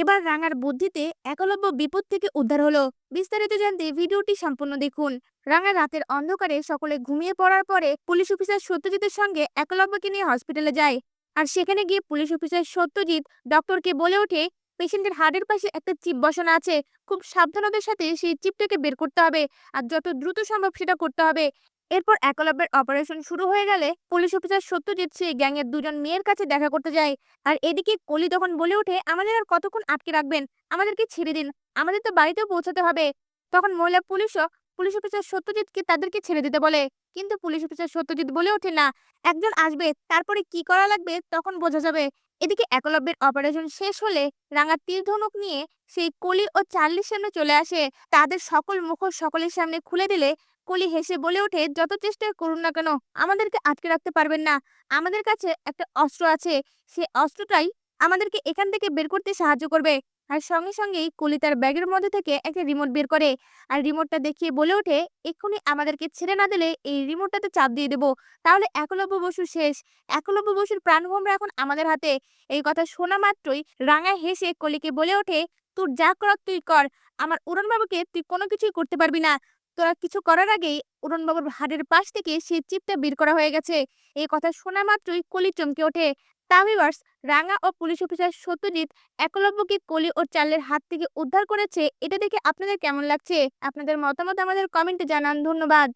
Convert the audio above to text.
এবার রাঙার বুদ্ধিতে একলব্য বিপদ থেকে উদ্ধার হলো। বিস্তারিত জানতে ভিডিওটি সম্পূর্ণ দেখুন। রাঙা রাতের অন্ধকারে সকলে ঘুমিয়ে পড়ার পরে পুলিশ অফিসার সত্যজিতের সঙ্গে একলব্যকে নিয়ে হসপিটালে যায়। আর সেখানে গিয়ে পুলিশ অফিসার সত্যজিৎ ডক্টরকে বলে ওঠে পেশেন্টের হাড়ের পাশে একটা চিপ বসানো আছে। খুব সাবধানতার সাথে সেই চিপটাকে বের করতে হবে আর যত দ্রুত সম্ভব সেটা করতে হবে। এরপর একলব্যের অপারেশন শুরু হয়ে গেলে পুলিশ অফিসার সত্যজিৎ সেই গ্যাংয়ের দুজন মেয়ের কাছে দেখা করতে যায়। আর এদিকে কলি তখন বলে ওঠে, আমাদের আর কতক্ষণ আটকে রাখবেন? আমাদেরকে ছেড়ে দিন। আমাদের তো বাড়িতেও পৌঁছাতে হবে। তখন মহিলা পুলিশও পুলিশ অফিসার সত্যজিৎকে তাদেরকে ছেড়ে দিতে বলে। কিন্তু পুলিশ অফিসার সত্যজিৎ বলে ওঠে, না, একজন আসবে, তারপরে কি করা লাগবে তখন বোঝা যাবে। এদিকে একলব্যের অপারেশন শেষ হলে রাঙা তীর ধনুক নিয়ে সেই কলি ও চার্লির সামনে চলে আসে। তাদের সকল মুখোশ সকলের সামনে খুলে দিলে কলি হেসে বলে ওঠে, যত চেষ্টা করুন না কেন, আমাদেরকে আটকে রাখতে পারবেন না। আমাদের কাছে একটা অস্ত্র আছে, সে অস্ত্রটাই আমাদেরকে এখান থেকে বের করতে সাহায্য করবে। আর সঙ্গে সঙ্গেই কলি তার ব্যাগের মধ্যে থেকে একটা রিমোট বের করে। আর রিমোটটা দেখিয়ে বলে ওঠে, এক্ষুনি আমাদেরকে ছেড়ে না দিলে এই রিমোটটাতে চাপ দিয়ে দেবো। তাহলে একলব্য বসু শেষ। একলব্য বসুর প্রাণভোমরা এখন আমাদের হাতে। এই কথা শোনা মাত্রই রাঙা হেসে কলিকে বলে ওঠে, তোর যা করার তুই কর। আমার উড়নবাবুকে তুই কোনো কিছুই করতে পারবি না। তোরা কিছু করার আগেই উড়নবাবুর হাড়ের পাশ থেকে সেই চিপটা বের করা হয়ে গেছে। এই কথা শোনা মাত্রই কলি চমকে ওঠে। তা ভিউয়ার্স রাঙা ও পুলিশ অফিসার সত্যজিৎ একলব্যকে কলি ও চালের হাত থেকে উদ্ধার করেছে? এটা দেখে আপনাদের কেমন লাগছে? আপনাদের মতামত আমাদের কমেন্টে জানান। ধন্যবাদ।